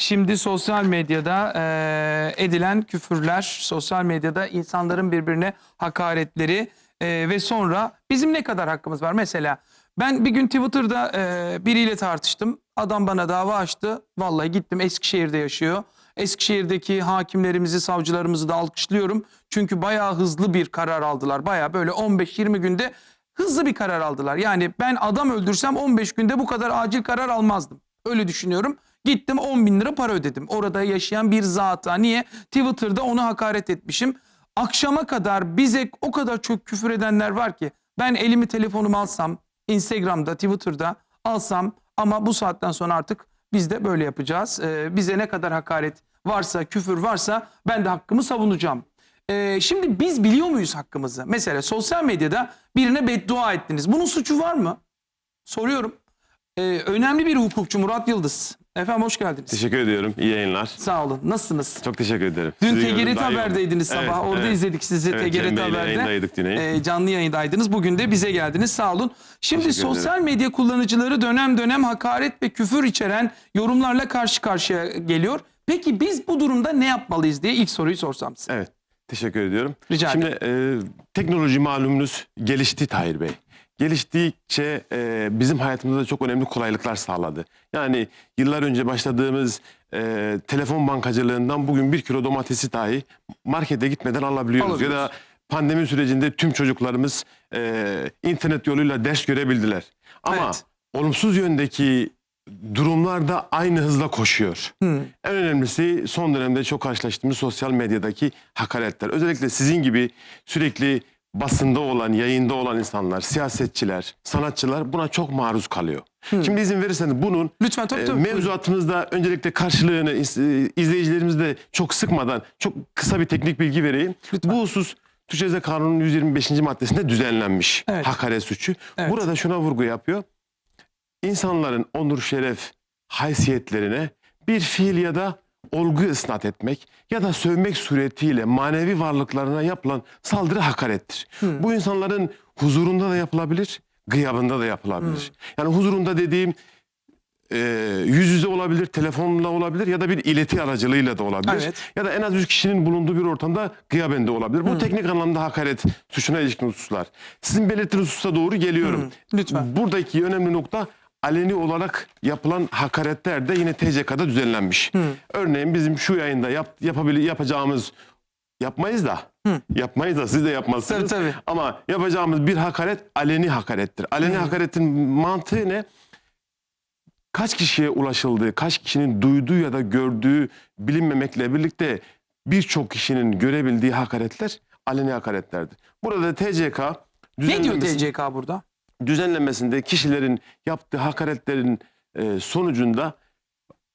Şimdi sosyal medyada e, edilen küfürler, sosyal medyada insanların birbirine hakaretleri e, ve sonra bizim ne kadar hakkımız var? Mesela ben bir gün Twitter'da e, biriyle tartıştım. Adam bana dava açtı. Vallahi gittim Eskişehir'de yaşıyor. Eskişehir'deki hakimlerimizi, savcılarımızı da alkışlıyorum. Çünkü bayağı hızlı bir karar aldılar. Bayağı böyle 15-20 günde hızlı bir karar aldılar. Yani ben adam öldürsem 15 günde bu kadar acil karar almazdım. Öyle düşünüyorum. Gittim 10 bin lira para ödedim. Orada yaşayan bir zata. Niye? Twitter'da onu hakaret etmişim. Akşama kadar bize o kadar çok küfür edenler var ki. Ben elimi telefonumu alsam, Instagram'da, Twitter'da alsam ama bu saatten sonra artık biz de böyle yapacağız. Ee, bize ne kadar hakaret varsa, küfür varsa ben de hakkımı savunacağım. Ee, şimdi biz biliyor muyuz hakkımızı? Mesela sosyal medyada birine beddua ettiniz. Bunun suçu var mı? Soruyorum. Ee, önemli bir hukukçu Murat Yıldız. Efendim hoş geldiniz. Teşekkür ediyorum. İyi yayınlar. Sağ olun. Nasılsınız? Çok teşekkür ederim. Dün Sizi TGRT. Haber'deydiniz sabah. Evet, Orada evet. izledik sizi Evet, TGRT Haber'de. Ee, canlı yayındaydınız. Bugün de bize geldiniz. Sağ olun. Şimdi Teşekkür ederim. sosyal medya kullanıcıları dönem dönem hakaret ve küfür içeren yorumlarla karşı karşıya geliyor. Peki biz bu durumda ne yapmalıyız diye ilk soruyu sorsam size. Evet. Teşekkür ediyorum. Rica Şimdi e, teknoloji malumunuz gelişti Tahir Bey. Geliştikçe e, bizim hayatımızda çok önemli kolaylıklar sağladı. Yani yıllar önce başladığımız e, telefon bankacılığından bugün bir kilo domatesi dahi markete gitmeden alabiliyoruz. Ya Alabiliyoruz. da pandemi sürecinde tüm çocuklarımız e, internet yoluyla ders görebildiler. Ama Evet. olumsuz yöndeki durumlar da aynı hızla koşuyor. Hı. En önemlisi son dönemde çok karşılaştığımız sosyal medyadaki hakaretler. Özellikle sizin gibi sürekli basında olan, yayında olan insanlar, siyasetçiler, sanatçılar buna çok maruz kalıyor. Şimdi izin verirseniz bunun Lütfen tabii e, tabii. buyurun. mevzuatımızda öncelikle karşılığını e, izleyicilerimizle çok sıkmadan çok kısa bir teknik bilgi vereyim. Lütfen. Bu husus Türk Ceza Kanunu'nun 125. maddesinde düzenlenmiş Evet. hakaret suçu. Evet. Burada şuna vurgu yapıyor. İnsanların onur, şeref, haysiyetlerine bir fiil ya da olgu isnat etmek ya da sövmek suretiyle manevi varlıklarına yapılan saldırı hakarettir. Bu insanların huzurunda da yapılabilir, gıyabında da yapılabilir. Yani huzurunda dediğim e, yüz yüze olabilir, telefonla olabilir ya da bir ileti aracılığıyla da olabilir. Evet. Ya da en az 100 kişinin bulunduğu bir ortamda gıyabende olabilir. Bu teknik anlamda hakaret suçuna ilişkin hususlar. Sizin belirttiğiniz hususa doğru geliyorum. Lütfen. Buradaki önemli nokta aleni olarak yapılan hakaretler de yine TCK'da düzenlenmiş. Örneğin bizim şu yayında yap, yapabili- yapacağımız yapmayız da yapmayız da siz de yapmazsınız. Tabii, tabii. Ama yapacağımız bir hakaret aleni hakarettir. Aleni hakaretin mantığı ne? kaç kişiye ulaşıldığı, kaç kişinin duyduğu ya da gördüğü bilinmemekle birlikte birçok kişinin görebildiği hakaretler aleni hakaretlerdir. Burada TCK Ne diyor TCK burada? Düzenlemesinde kişilerin yaptığı hakaretlerin e, sonucunda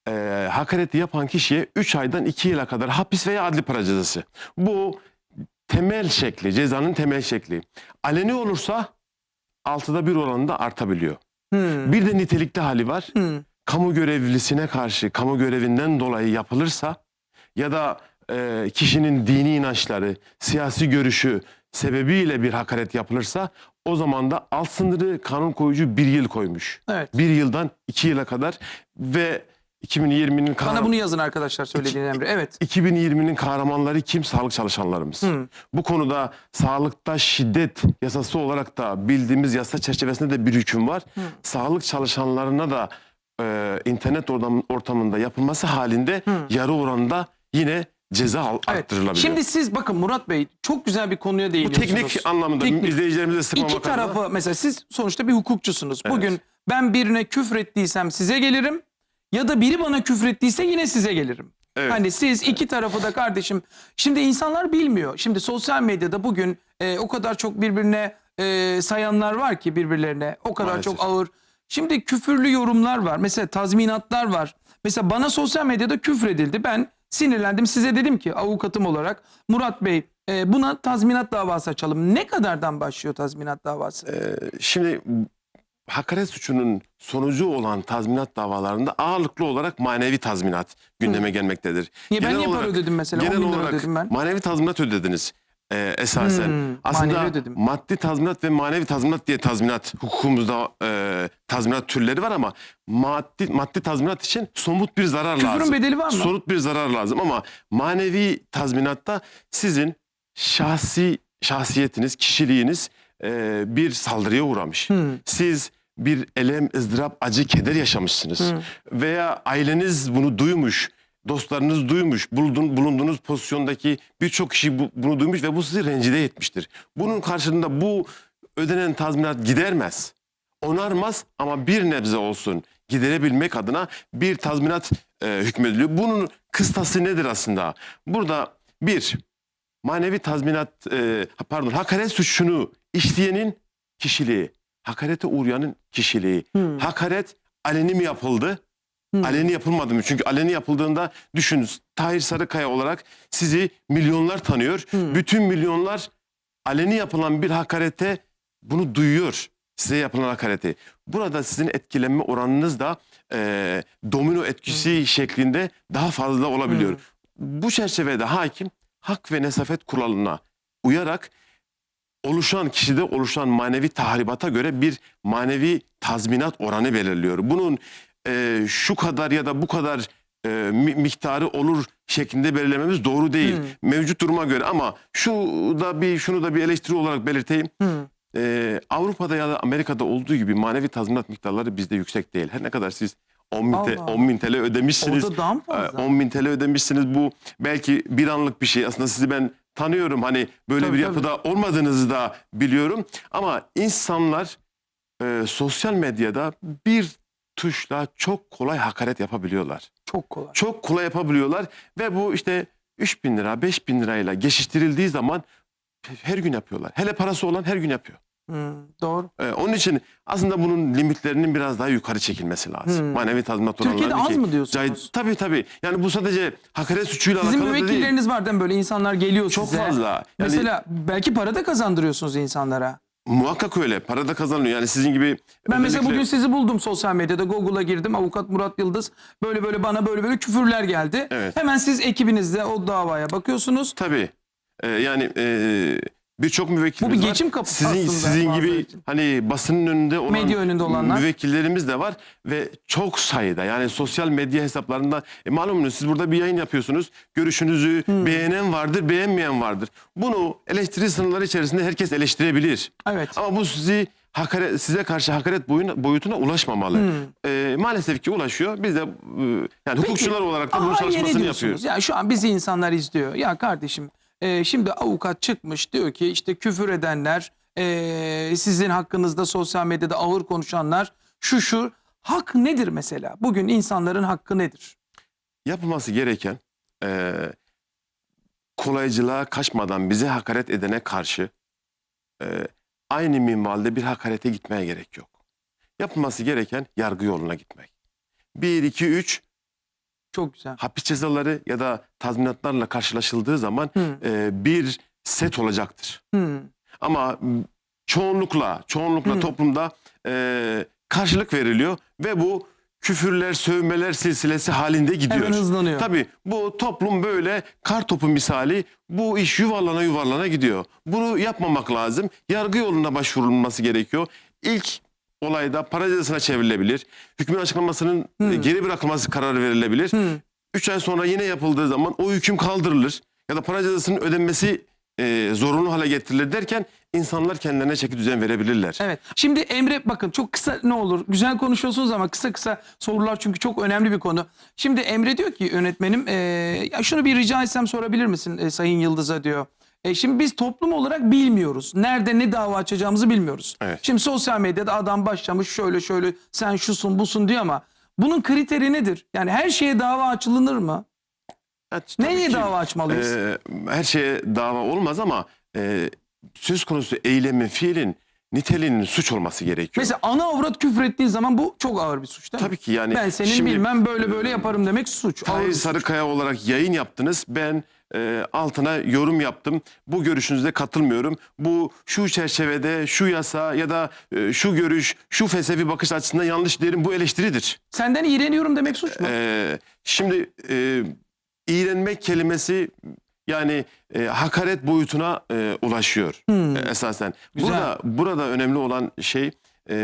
e, hakareti yapan kişiye 3 aydan 2 yıla kadar hapis veya adli para cezası. Bu temel şekli, cezanın temel şekli. Aleni olursa altıda bir oranında artabiliyor. Hmm. Bir de nitelikli hali var. Hmm. Kamu görevlisine karşı kamu görevinden dolayı yapılırsa ya da e, kişinin dini inançları, siyasi görüşü sebebiyle bir hakaret yapılırsa o zaman da alt sınırı kanun koyucu bir yıl koymuş. Evet. Bir yıldan iki yıla kadar ve 2020'nin Bana kahraman, bunu yazın arkadaşlar söylediğin emri. Evet. 2020'nin kahramanları kim? Sağlık çalışanlarımız. Hmm. Bu konuda sağlıkta şiddet yasası olarak da bildiğimiz yasa çerçevesinde de bir hüküm var. Sağlık çalışanlarına da e, internet ortam, ortamında yapılması halinde yarı oranda yine ceza al- Evet. arttırılabiliyor. Şimdi siz bakın Murat Bey çok güzel bir konuya bu değiniyorsunuz. teknik anlamında Teknik. izleyicilerimize sıkmamak İki adına- tarafı mesela siz sonuçta bir hukukçusunuz. Evet. Bugün ben birine küfrettiysem size gelirim ya da biri bana küfrettiyse yine size gelirim. Evet. Hani siz iki tarafı da kardeşim. Şimdi insanlar bilmiyor. Şimdi sosyal medyada bugün e, o kadar çok birbirine e, sayanlar var ki birbirlerine. O kadar Maalesef. çok ağır. Şimdi küfürlü yorumlar var. Mesela tazminatlar var. Mesela bana sosyal medyada küfredildi. Ben sinirlendim. Size dedim ki avukatım olarak Murat Bey e, buna tazminat davası açalım. Ne kadardan başlıyor tazminat davası? Ee, Şimdi hakaret suçunun sonucu olan tazminat davalarında ağırlıklı olarak manevi tazminat gündeme gelmektedir. Niye ben Genel niye para olarak- ödedim mesela? 10 Genel bin lira olarak ödedim ben. manevi tazminat ödediniz. E, esasen. Hmm, Aslında maddi tazminat ve manevi tazminat diye tazminat hukukumuzda e, tazminat türleri var ama maddi maddi tazminat için somut bir zarar Küfrün lazım. bedeli var mı? Somut bir zarar lazım ama manevi tazminatta sizin şahsi şahsiyetiniz, kişiliğiniz e, bir saldırıya uğramış. Hmm. Siz bir elem, ızdırap, acı, keder yaşamışsınız. Hı. Veya aileniz bunu duymuş, dostlarınız duymuş, bulundun, bulunduğunuz pozisyondaki birçok kişi bu- bunu duymuş ve bu sizi rencide etmiştir. Bunun karşılığında bu ödenen tazminat gidermez, onarmaz ama bir nebze olsun giderebilmek adına bir tazminat e, hükmediliyor. Bunun kıstası nedir aslında? Burada bir, manevi tazminat, e, pardon hakaret suçunu işleyenin kişiliği, hakarete uğrayanın kişiliği. Hmm. Hakaret aleni mi yapıldı? Hmm. Aleni yapılmadı mı? Çünkü aleni yapıldığında düşünün Tahir Sarıkaya olarak sizi milyonlar tanıyor. Hmm. Bütün milyonlar aleni yapılan bir hakarete bunu duyuyor. Size yapılan hakareti. Burada sizin etkilenme oranınız da e, domino etkisi şeklinde daha fazla olabiliyor. Hmm. Bu çerçevede hakim hak ve nesafet kuralına uyarak oluşan kişide oluşan manevi tahribata göre bir manevi tazminat oranı belirliyor. Bunun e, şu kadar ya da bu kadar e, mi- miktarı olur şeklinde belirlememiz doğru değil. Hmm. Mevcut duruma göre ama şu da bir şunu da bir eleştiri olarak belirteyim. Hmm. E, Avrupa'da ya da Amerika'da olduğu gibi manevi tazminat miktarları bizde yüksek değil. Her ne kadar siz 10 bin, Allah te- Allah. 10 bin TL ödemişsiniz. Orada daha mı Ee, fazla? 10 bin TL ödemişsiniz bu belki bir anlık bir şey aslında sizi ben tanıyorum hani böyle Tabii, bir tabii. yapıda olmadığınızı da biliyorum ama insanlar e, sosyal medyada bir tuşla çok kolay hakaret yapabiliyorlar. Çok kolay. Çok kolay yapabiliyorlar ve bu işte 3 bin lira 5 bin lirayla geçiştirildiği zaman her gün yapıyorlar. Hele parası olan her gün yapıyor. Hmm, doğru. Ee, onun için aslında bunun limitlerinin biraz daha yukarı çekilmesi lazım. Hmm. Manevi tazminat Türkiye'de oranları az ki- mı diyorsunuz? Tabii tabii. Yani bu sadece hakaret suçuyla Sizin alakalı değil. müvekkilleriniz var değil mi? Böyle insanlar geliyor Çok size. fazla. Yani Mesela belki para da kazandırıyorsunuz insanlara. Muhakkak öyle. Para da kazanılıyor. Yani sizin gibi Ben mesela özellikle- bugün sizi buldum sosyal medyada. Google'a girdim. Avukat Murat Yıldız. Böyle böyle bana böyle böyle küfürler geldi. Evet. Hemen siz ekibinizde o davaya bakıyorsunuz. Tabii. Ee, yani e, birçok müvekkilimiz Bu bir var. geçim kapısı sizin, aslında Sizin gibi için. hani basının önünde olan Medya önünde olanlar. müvekkillerimiz de var ve çok sayıda yani sosyal medya hesaplarında e, malumunuz siz burada bir yayın yapıyorsunuz. Görüşünüzü Hmm. beğenen vardır, beğenmeyen vardır. Bunu eleştiri sınırları içerisinde herkes eleştirebilir. Evet. Ama bu sizi hakaret, size karşı hakaret boyutuna ulaşmamalı. Hmm. Ee, maalesef ki ulaşıyor. Biz de e, yani hukukçular olarak da bunun çalışmasını yapıyoruz. Ya şu an bizi insanlar izliyor. Ya kardeşim e, şimdi avukat çıkmış diyor ki işte küfür edenler, e, sizin hakkınızda sosyal medyada ağır konuşanlar şu şu. Hak nedir mesela? Bugün insanların hakkı nedir? yapılması gereken e, kolaycılığa kaçmadan bize hakaret edene karşı e, aynı minvalde bir hakarete gitmeye gerek yok. Yapılması gereken yargı yoluna gitmek. 1, 2, 3 Çok güzel. hapis cezaları ya da tazminatlarla karşılaşıldığı zaman Hı. e, bir set olacaktır. Hı. Ama çoğunlukla çoğunlukla Hı. toplumda e, karşılık veriliyor ve bu küfürler, sövmeler silsilesi halinde gidiyor. Hemen hızlanıyor. Tabii bu toplum böyle kar topu misali bu iş yuvarlana yuvarlana gidiyor. Bunu yapmamak lazım. Yargı yoluna başvurulması gerekiyor. İlk olayda para cezasına çevrilebilir. Hükmün açıklamasının e, geri bırakılması kararı verilebilir. Hı. 3 ay sonra yine yapıldığı zaman o hüküm kaldırılır. Ya da para cezasının ödenmesi e, zorunlu hale getirilir derken insanlar kendilerine çeki düzen verebilirler. Evet. Şimdi Emre bakın çok kısa ne olur. Güzel konuşuyorsunuz ama kısa kısa sorular çünkü çok önemli bir konu. Şimdi Emre diyor ki yönetmenim e, ya şunu bir rica etsem sorabilir misin e, Sayın Yıldız'a diyor. E, şimdi biz toplum olarak bilmiyoruz. Nerede ne dava açacağımızı bilmiyoruz. Evet. Şimdi sosyal medyada adam başlamış şöyle şöyle sen şusun busun diyor ama bunun kriteri nedir? Yani her şeye dava açılınır mı? Tabii Neye ki, dava açmalıyız? e, her şeye dava olmaz ama e, söz konusu eylemin, fiilin niteliğinin suç olması gerekiyor. Mesela ana avrat küfür ettiğin zaman bu çok ağır bir suç değil mi? Tabii ki yani. Ben senin şimdi, bilmem böyle böyle yaparım demek suç. Tahir bir suç. Sarıkaya olarak yayın yaptınız. Ben e, altına yorum yaptım. Bu görüşünüze katılmıyorum. Bu şu çerçevede, şu yasa ya da e, şu görüş, şu felsefi bakış açısından yanlış derim. Bu eleştiridir. Senden iğreniyorum demek suç mu? E, şimdi e, iğrenmek kelimesi Yani e, hakaret boyutuna e, ulaşıyor Hmm. e, esasen. Güzel. Burada burada önemli olan şey e,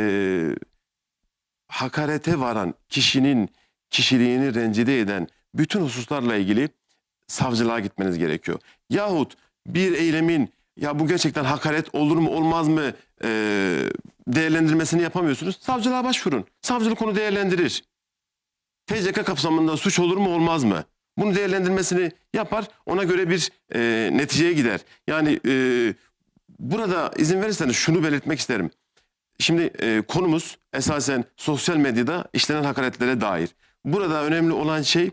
hakarete varan kişinin kişiliğini rencide eden bütün hususlarla ilgili savcılığa gitmeniz gerekiyor. Yahut bir eylemin ya bu gerçekten hakaret olur mu olmaz mı e, değerlendirmesini yapamıyorsunuz. Savcılığa başvurun. Savcılık onu değerlendirir. TCK kapsamında suç olur mu olmaz mı? Bunu değerlendirmesini yapar. Ona göre bir e, neticeye gider. Yani e, burada izin verirseniz şunu belirtmek isterim. Şimdi e, konumuz esasen sosyal medyada işlenen hakaretlere dair. Burada önemli olan şey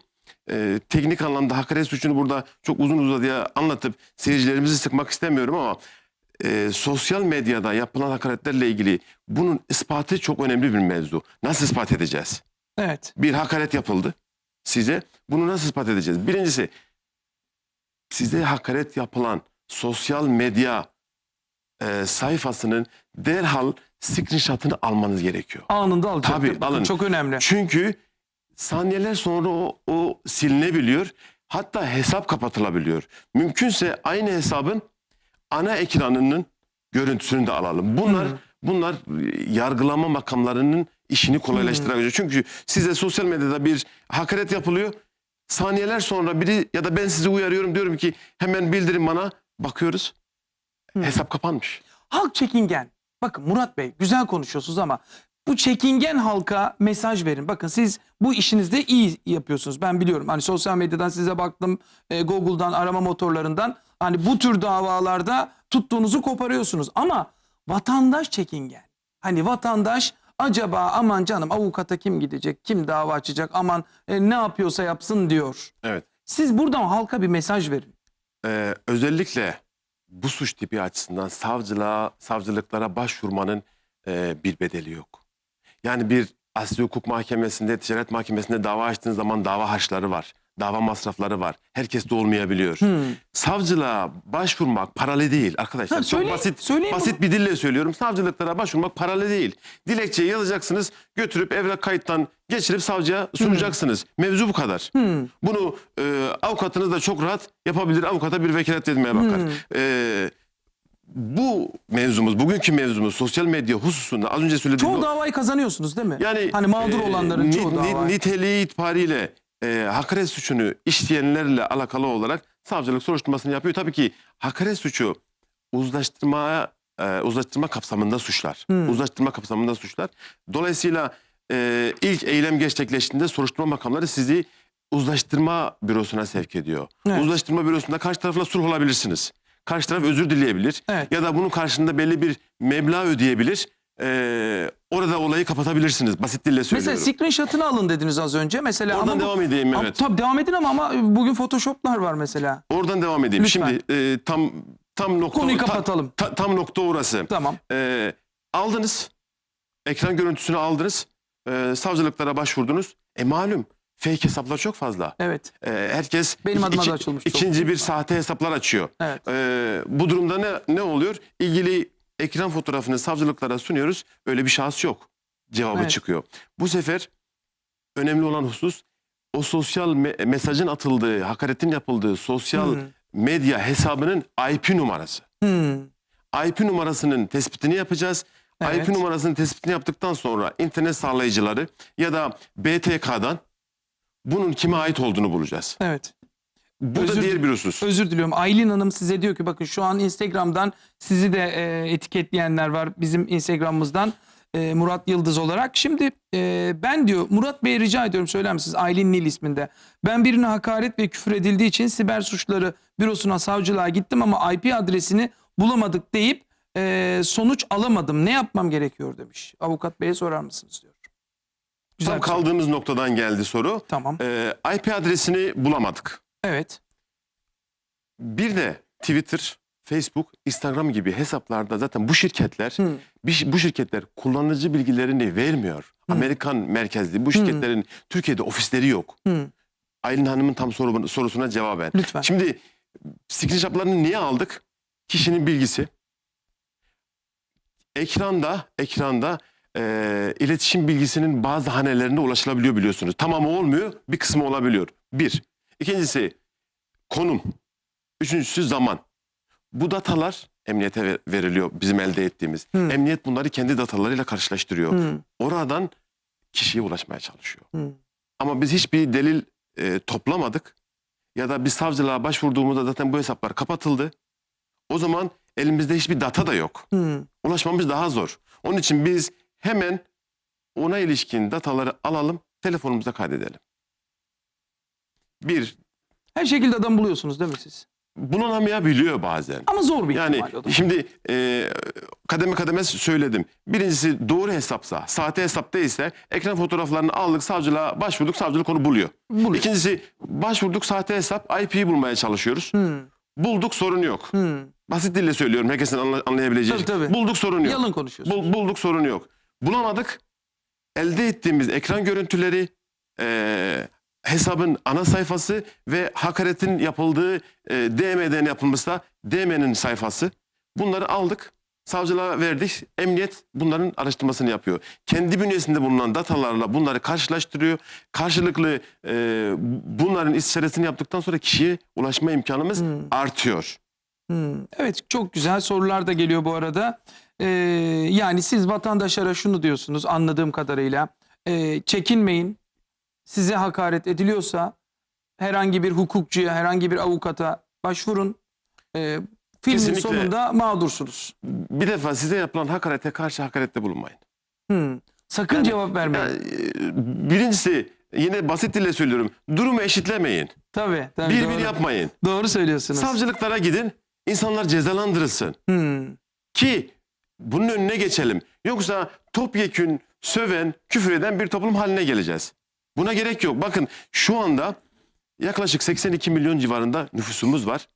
e, teknik anlamda hakaret suçunu burada çok uzun uzadıya anlatıp seyircilerimizi sıkmak istemiyorum ama e, sosyal medyada yapılan hakaretlerle ilgili bunun ispatı çok önemli bir mevzu. Nasıl ispat edeceğiz? Evet. bir hakaret yapıldı size. Bunu nasıl ispat edeceğiz? Birincisi size hakaret yapılan sosyal medya e, sayfasının derhal screenshot'ını almanız gerekiyor. Anında alacak. Tabii, Bakın alın. Çok önemli. Çünkü saniyeler sonra o, o silinebiliyor. Hatta hesap kapatılabiliyor. Mümkünse aynı hesabın ana ekranının görüntüsünü de alalım. Bunlar Hı. bunlar e, yargılama makamlarının işini kolaylaştıracak. Çünkü size sosyal medyada bir hakaret yapılıyor. Saniyeler sonra biri ya da ben sizi uyarıyorum diyorum ki hemen bildirin bana. Bakıyoruz. Hesap kapanmış. Halk çekingen. Bakın Murat Bey güzel konuşuyorsunuz ama bu çekingen halka mesaj verin. Bakın siz bu işinizde iyi yapıyorsunuz. Ben biliyorum. Hani sosyal medyadan size baktım. e, Google'dan arama motorlarından. Hani bu tür davalarda tuttuğunuzu koparıyorsunuz. Ama vatandaş çekingen. Hani vatandaş acaba aman canım avukata kim gidecek? Kim dava açacak? Aman e, ne yapıyorsa yapsın diyor. Evet. Siz buradan halka bir mesaj verin. Ee, özellikle bu suç tipi açısından savcılığa, savcılıklara başvurmanın e, bir bedeli yok. Yani bir asli hukuk mahkemesinde, ticaret mahkemesinde dava açtığınız zaman dava harçları var. Dava masrafları var. Herkes de olmayabiliyor. Hmm. Savcılığa başvurmak paralı değil arkadaşlar. Ha, Çok söyleyin, basit söyleyin basit bir dille söylüyorum. Savcılıklara başvurmak paralı değil. Dilekçeyi yazacaksınız, götürüp evrak kayıttan geçirip savcıya sunacaksınız. Mevzu bu kadar. Hmm. Bunu e, avukatınız da çok rahat yapabilir. Avukata bir vekalet etmeye bakar. Hmm. E, bu mevzumuz, bugünkü mevzumuz sosyal medya hususunda az önce söylediğim Çoğu davayı kazanıyorsunuz değil mi? yani hani mağdur e, olanların çoğu ni- dava. niteliği itibariyle e, hakaret suçunu işleyenlerle alakalı olarak savcılık soruşturmasını yapıyor. Tabii ki hakaret suçu uzlaştırmaya e, uzlaştırma kapsamında suçlar. Hmm. Uzlaştırma kapsamında suçlar. Dolayısıyla e, ilk eylem gerçekleştiğinde soruşturma makamları sizi uzlaştırma bürosuna sevk ediyor. Evet. Uzlaştırma bürosunda karşı tarafla sulh olabilirsiniz. Karşı taraf özür dileyebilir. Evet. Ya da bunun karşılığında belli bir meblağ ödeyebilir. Ee, orada olayı kapatabilirsiniz. Basit dille söylüyorum. Mesela screenshot'ını alın dediniz az önce. Mesela Oradan ama bu- devam edeyim Ama evet. Tabii devam edin ama, ama bugün Photoshop'lar var mesela. Oradan devam edeyim. Lütfen. Şimdi e, tam tam nokta Konuyu ta- kapatalım. ta- tam nokta orası. Tamam. Ee, aldınız. Ekran görüntüsünü aldınız. Ee, savcılıklara başvurdunuz. E malum fake hesaplar çok fazla. Evet. Ee, herkes Benim iki- adıma da iki- açılmış çok. ikinci bir sahte hesaplar açıyor. Evet. Ee, bu durumda ne ne oluyor? İlgili ekran fotoğrafını savcılıklara sunuyoruz. Öyle bir şahıs yok. Cevabı Evet. çıkıyor. Bu sefer önemli olan husus o sosyal me- mesajın atıldığı, hakaretin yapıldığı sosyal Hmm. medya hesabının IP numarası. Hmm. IP numarasının tespitini yapacağız. Evet. IP numarasının tespitini yaptıktan sonra internet sağlayıcıları ya da BTK'dan bunun kime ait olduğunu bulacağız. Evet. Bu da Özür- diğer bir husus. Özür diliyorum. Aylin Hanım size diyor ki bakın şu an Instagram'dan sizi de e, etiketleyenler var bizim Instagram'ımızdan e, Murat Yıldız olarak. Şimdi e, ben diyor Murat Bey'e rica ediyorum söyler misiniz Aylin Nil isminde. Ben birine hakaret ve küfür edildiği için siber suçları bürosuna savcılığa gittim ama IP adresini bulamadık deyip e, sonuç alamadım. Ne yapmam gerekiyor demiş. Avukat Bey'e sorar mısınız diyor. Güzel Tam soru. kaldığımız noktadan geldi soru. Tamam. Ee, IP adresini bulamadık. Evet. Bir de Twitter, Facebook, Instagram gibi hesaplarda zaten bu şirketler Hmm. bir- bu şirketler kullanıcı bilgilerini vermiyor. Amerikan merkezli bu şirketlerin Türkiye'de ofisleri yok. Hmm. Aylin Hanım'ın tam soru, sorusuna cevaben. Lütfen. Şimdi screenshotlarını niye aldık? Kişinin bilgisi. Ekranda, ekranda e, iletişim bilgisinin bazı hanelerine ulaşılabiliyor biliyorsunuz. Tamamı olmuyor, bir kısmı olabiliyor. Bir. İkincisi konum. Üçüncüsü zaman. Bu datalar emniyete ver- veriliyor bizim elde ettiğimiz. Hmm. Emniyet bunları kendi datalarıyla karşılaştırıyor. Hı, Oradan kişiye ulaşmaya çalışıyor. hı. Ama biz hiçbir delil e, toplamadık. Ya da biz savcılığa başvurduğumuzda zaten bu hesaplar kapatıldı. O zaman elimizde hiçbir data da yok. Hı. Ulaşmamız daha zor. Onun için biz hemen ona ilişkin dataları alalım, telefonumuza kaydedelim. Bir, Her şekilde adam buluyorsunuz değil mi siz? bulunamayabiliyor bazen. Ama zor bir Yani ihtimal o da. şimdi e, kademe kademe söyledim. Birincisi doğru hesapsa, sahte hesap değilse ekran fotoğraflarını aldık, savcılığa başvurduk, savcılık onu buluyor. Buluyor. İkincisi başvurduk sahte hesap, IP'yi bulmaya çalışıyoruz. Hı, Bulduk sorun yok. hı. Basit dille söylüyorum herkesin anla- anlayabileceği. Tabii, tabii. Bulduk sorun yok. Yalın konuşuyorsunuz. Bul- bulduk sorun yok. Bulamadık. Elde ettiğimiz ekran görüntüleri, eee, hesabın ana sayfası ve hakaretin yapıldığı eee, DM'den yapılması da DM'nin sayfası. Bunları aldık. Savcılığa verdik. Emniyet bunların araştırmasını yapıyor. Kendi bünyesinde bulunan datalarla bunları karşılaştırıyor. Karşılıklı eee, bunların istişaresini yaptıktan sonra kişiye ulaşma imkanımız Hmm. artıyor. Hmm, Evet çok güzel sorular da geliyor bu arada. Ee, yani siz vatandaşlara şunu diyorsunuz anladığım kadarıyla. Ee, çekinmeyin. Size hakaret ediliyorsa herhangi bir hukukçuya, herhangi bir avukata başvurun. Ee, filmin Kesinlikle. sonunda mağdursunuz. Bir defa size yapılan hakarete karşı hakarette bulunmayın. Hmm. Sakın Yani- cevap vermeyin. Yani, e, birincisi yine basit dille söylüyorum. Durumu eşitlemeyin. tabii, tabii bir doğru. bir yapmayın. Doğru söylüyorsunuz. Savcılıklara gidin. İnsanlar cezalandırılsın. Hmm. Ki bunun önüne geçelim. Yoksa topyekün söven, küfür eden bir toplum haline geleceğiz. Buna gerek yok. Bakın şu anda yaklaşık 82 milyon civarında nüfusumuz var.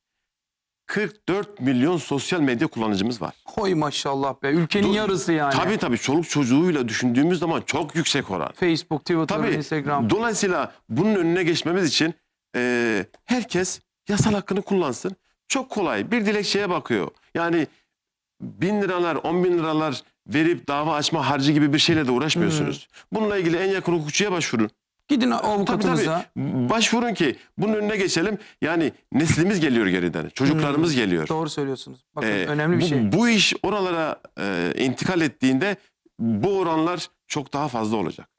44 milyon sosyal medya kullanıcımız var. Hoy maşallah be. Ülkenin Dur- yarısı yani. Tabii tabii çoluk çocuğuyla düşündüğümüz zaman çok yüksek oran. Facebook, Twitter, Tabii. Instagram. Dolayısıyla bunun önüne geçmemiz için e, herkes yasal hakkını kullansın. Çok kolay. Bir dilekçeye bakıyor. Yani bin liralar, on bin liralar verip dava açma harcı gibi bir şeyle de uğraşmıyorsunuz. Bununla ilgili en yakın hukukçuya başvurun. Gidin Tabii avukatınıza. tabii. Başvurun ki bunun önüne geçelim. Yani neslimiz geliyor geriden. Çocuklarımız geliyor. Doğru söylüyorsunuz. Bakın Ee, önemli bir bu, şey. Bu iş oralara e, intikal ettiğinde bu oranlar çok daha fazla olacak.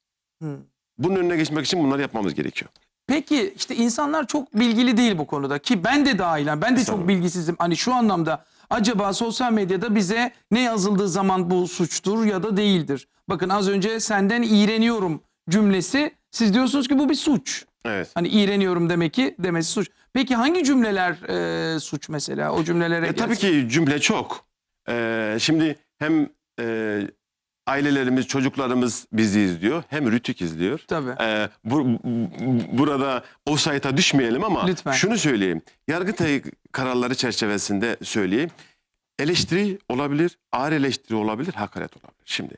Hı. Bunun önüne geçmek için bunları yapmamız gerekiyor. Peki işte insanlar çok bilgili değil bu konuda ki ben de dahilen ben de çok bilgisizim. Hani şu anlamda acaba sosyal medyada bize ne yazıldığı zaman bu suçtur ya da değildir. Bakın az önce senden iğreniyorum cümlesi siz diyorsunuz ki bu bir suç. Evet. Hani iğreniyorum demek ki demesi suç. Peki hangi cümleler e, suç mesela o cümlelere E, tabii ki cümle çok. Ee, şimdi hem e, ailelerimiz, çocuklarımız bizi izliyor, hem Rütük izliyor. Tabii. Ee, bu, bu- burada o sayta düşmeyelim ama Lütfen. şunu söyleyeyim. Yargıtay kararları çerçevesinde söyleyeyim. Eleştiri olabilir, ağır eleştiri olabilir, hakaret olabilir. Şimdi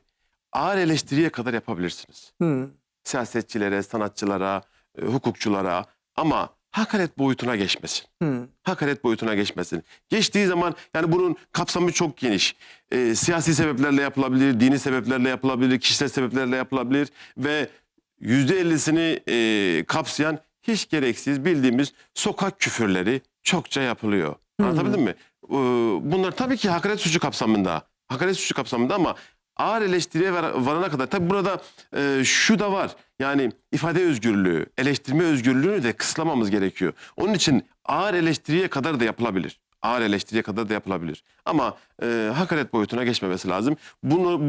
ağır eleştiriye kadar yapabilirsiniz. Hı. Siyasetçilere, sanatçılara, e, hukukçulara ama hakaret boyutuna geçmesin Hı. hakaret boyutuna geçmesin. Geçtiği zaman yani bunun kapsamı çok geniş. Ee, siyasi sebeplerle yapılabilir, dini sebeplerle yapılabilir, kişisel sebeplerle yapılabilir ve yüzde ellisini e, kapsayan hiç gereksiz bildiğimiz sokak küfürleri çokça yapılıyor. Anlatabildim mi? Ee, bunlar tabii ki hakaret suçu kapsamında. Hakaret suçu kapsamında ama ağır eleştiriye var- varana kadar tabii burada e, şu da var. Yani ifade özgürlüğü, eleştirme özgürlüğünü de kısıtlamamız gerekiyor. Onun için ağır eleştiriye kadar da yapılabilir. Ağır eleştiriye kadar da yapılabilir. Ama e, hakaret boyutuna geçmemesi lazım. Bunu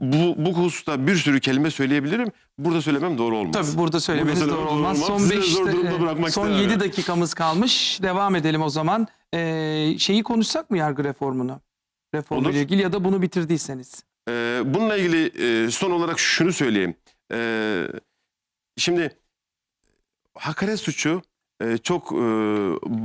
bu, bu hususta bir sürü kelime söyleyebilirim. Burada söylemem doğru olmaz. Tabii burada söylemeniz Burada doğru söylemem olmaz. Son Sizi de 5 zor durumda bırakmak son istemem 7 yani. dakikamız kalmış. Devam edelim o zaman. Ee, şeyi konuşsak mı yargı reformunu? Reformuyla ilgili ya da bunu bitirdiyseniz. Ee, bununla ilgili e, son olarak şunu söyleyeyim. Ee, şimdi hakaret suçu e, çok e,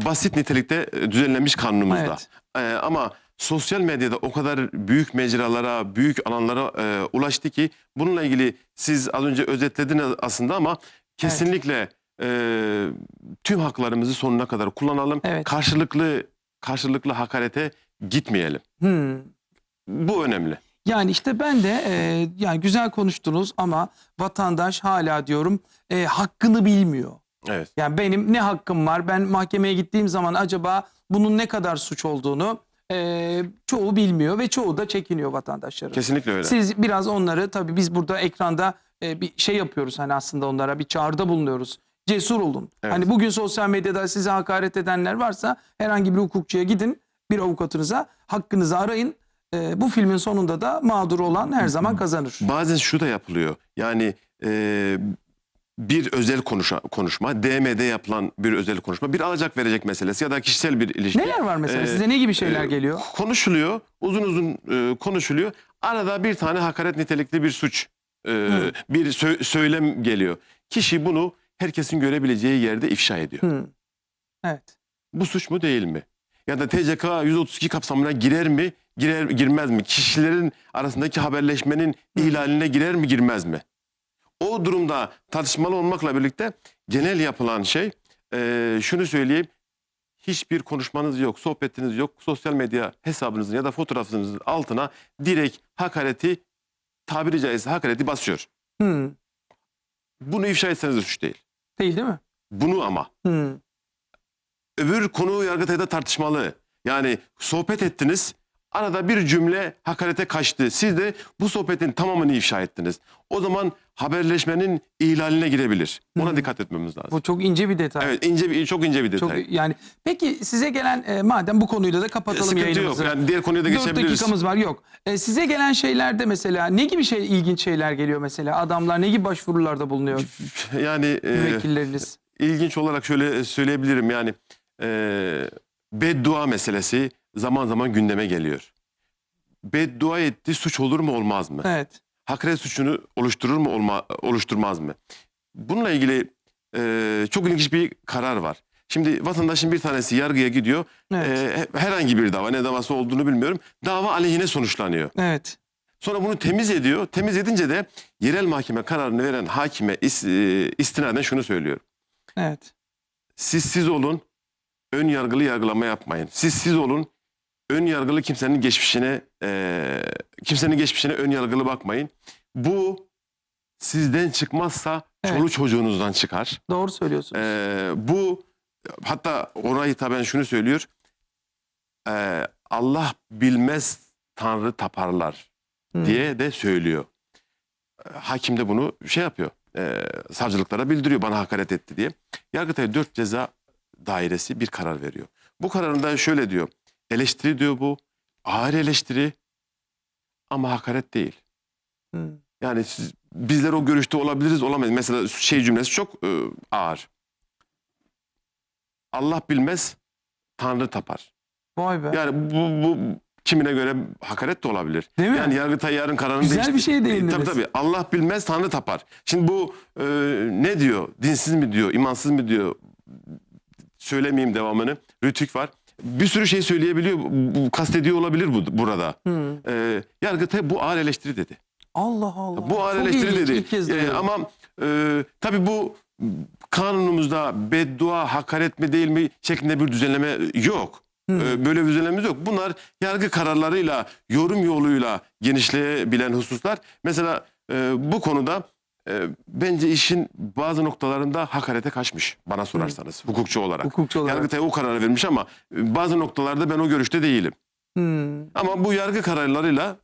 basit nitelikte e, düzenlenmiş kanunumuzda. Evet. Ee, ama sosyal medyada o kadar büyük mecralara, büyük alanlara e, ulaştı ki bununla ilgili siz az önce özetlediniz aslında ama kesinlikle e, tüm haklarımızı sonuna kadar kullanalım. Evet. Karşılıklı karşılıklı hakarete gitmeyelim. Hmm. Bu önemli. Yani işte ben de e, yani güzel konuştunuz ama vatandaş hala diyorum e, hakkını bilmiyor. Evet. Yani benim ne hakkım var? Ben mahkemeye gittiğim zaman acaba bunun ne kadar suç olduğunu e, çoğu bilmiyor ve çoğu da çekiniyor vatandaşların. Kesinlikle öyle. Siz biraz onları tabii biz burada ekranda e, bir şey yapıyoruz hani aslında onlara bir çağrıda bulunuyoruz. Cesur olun. Evet. Hani bugün sosyal medyada size hakaret edenler varsa herhangi bir hukukçuya gidin, bir avukatınıza hakkınızı arayın. E, bu filmin sonunda da mağdur olan her zaman kazanır. Bazen şu da yapılıyor. Yani e, bir özel konuşa, konuşma, DM'de yapılan bir özel konuşma, bir alacak verecek meselesi ya da kişisel bir ilişki. Neler var mesela? Ee, Size ne gibi şeyler e, geliyor? Konuşuluyor, uzun uzun e, konuşuluyor. Arada bir tane hakaret nitelikli bir suç, e, Hı. bir sö- söylem geliyor. Kişi bunu herkesin görebileceği yerde ifşa ediyor. Hı. Evet. Bu suç mu değil mi? Ya da TCK 132 kapsamına girer mi? Girer girmez mi? Kişilerin arasındaki haberleşmenin ihlaline girer mi girmez mi? O durumda tartışmalı olmakla birlikte genel yapılan şey eee, şunu söyleyeyim. Hiçbir konuşmanız yok, sohbetiniz yok. Sosyal medya hesabınızın ya da fotoğrafınızın altına direkt hakareti tabiri caizse hakareti basıyor. Hı. Bunu ifşa etseniz de suç değil. Değil değil mi? Bunu ama Hı. öbür konu Yargıtay'da tartışmalı. Yani sohbet ettiniz. Arada bir cümle hakarete kaçtı. Siz de bu sohbetin tamamını ifşa ettiniz. O zaman haberleşmenin ihlaline girebilir. Ona Hı. dikkat etmemiz lazım. Bu çok ince bir detay. Evet ince bir çok ince bir Çok detay. yani peki size gelen e, madem bu konuyla da kapatalım Sıkıntı yok. yayınımızı. Yani diğer konuya da 4 geçebiliriz. dakikamız var yok. E, size gelen şeylerde mesela ne gibi şey ilginç şeyler geliyor mesela? Adamlar ne gibi başvurularda bulunuyor Yani e, müvekkilleriniz? ilginç olarak şöyle söyleyebilirim. Yani e, beddua meselesi zaman zaman gündeme geliyor. Beddua etti suç olur mu olmaz mı? Evet. hakaret suçunu oluşturur mu olma, oluşturmaz mı? Bununla ilgili e, çok ilginç bir karar var. Şimdi vatandaşın bir tanesi yargıya gidiyor. Evet. E, herhangi bir dava ne davası olduğunu bilmiyorum. Dava aleyhine sonuçlanıyor. Evet. Sonra bunu temiz ediyor. Temiz edince de yerel mahkeme kararını veren hakime is, e, istinaden şunu söylüyor. Evet. Siz siz olun, ön yargılı yargılama yapmayın. Siz siz olun, ön yargılı kimsenin geçmişine e, kimsenin geçmişine ön yargılı bakmayın. Bu sizden çıkmazsa Evet. çoluk çocuğunuzdan çıkar. Doğru söylüyorsunuz. E, bu hatta ona hitaben şunu söylüyor. E, Allah bilmez Tanrı taparlar Hı. diye de söylüyor. E, Hakim de bunu şey yapıyor. E, savcılıklara bildiriyor bana hakaret etti diye. Yargıtay 4 ceza dairesi bir karar veriyor. Bu kararında şöyle diyor. Eleştiri diyor bu. Ağır eleştiri ama hakaret değil. Hı. Yani siz, bizler o görüşte olabiliriz olamayız. Mesela şey cümlesi çok e, ağır. Allah bilmez Tanrı tapar. Vay be. Yani bu, bu kimine göre hakaret de olabilir. Değil mi? Yani Yargıtay yarın kararını Güzel değiştir- bir şeye değindiniz. Tabii tabii. Allah bilmez Tanrı tapar. Şimdi bu e, ne diyor? Dinsiz mi diyor? imansız mı diyor? Söylemeyeyim devamını. Rütük var. Bir sürü şey söyleyebiliyor. Kastediyor olabilir bu burada. Hı. E, Yargıtay bu ağır eleştiri dedi. Allah Allah. Bu ağır eleştiri dedi. Ee, ama e, tabii bu kanunumuzda beddua, hakaret mi değil mi şeklinde bir düzenleme yok. Ee, böyle bir düzenlememiz yok. Bunlar yargı kararlarıyla, yorum yoluyla genişleyebilen hususlar. Mesela e, bu konuda e, bence işin bazı noktalarında hakarete kaçmış bana sorarsanız hukukçu olarak. Hukukçu olarak. Yargıtay o kararı vermiş ama e, bazı noktalarda ben o görüşte değilim. Hı. Ama bu yargı kararlarıyla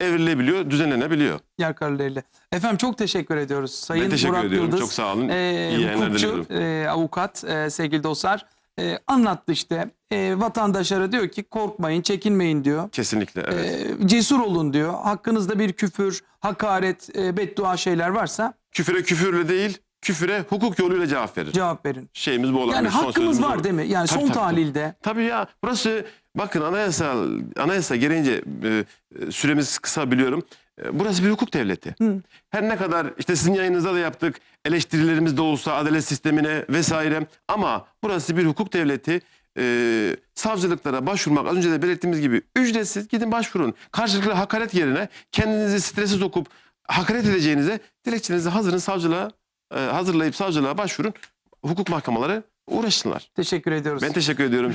e, evrilebiliyor, düzenlenebiliyor. Yer kararlarıyla. Efendim çok teşekkür ediyoruz. Sayın ben teşekkür Murat ediyorum. Yıldız. Çok sağ olun. e, İyi hukukçu, e, avukat, e, sevgili dostlar e, anlattı işte. E, vatandaşlara diyor ki korkmayın, çekinmeyin diyor. Kesinlikle evet. E, cesur olun diyor. Hakkınızda bir küfür, hakaret, e, beddua şeyler varsa Küfüre küfürle değil, küfüre hukuk yoluyla cevap verir. cevap verin. Şeyimiz bu olabilir. Yani hakkımız var değil mi? Yani Tabii, son tabii, tahlilde. Tabii ya burası bakın anayasal anayasa gereğince e, e, süremiz kısa biliyorum. E, burası bir hukuk devleti. Hı. Her ne kadar işte sizin yayınınızda da yaptık eleştirilerimiz de olsa adalet sistemine vesaire ama burası bir hukuk devleti. E, savcılıklara başvurmak az önce de belirttiğimiz gibi ücretsiz gidin başvurun. Karşılıklı hakaret yerine kendinizi strese sokup hakaret edeceğinize dilekçenizi hazırın savcılığa e, hazırlayıp savcılığa başvurun. Hukuk mahkemeleri uğraşsınlar. Teşekkür ediyoruz. Ben teşekkür ediyorum.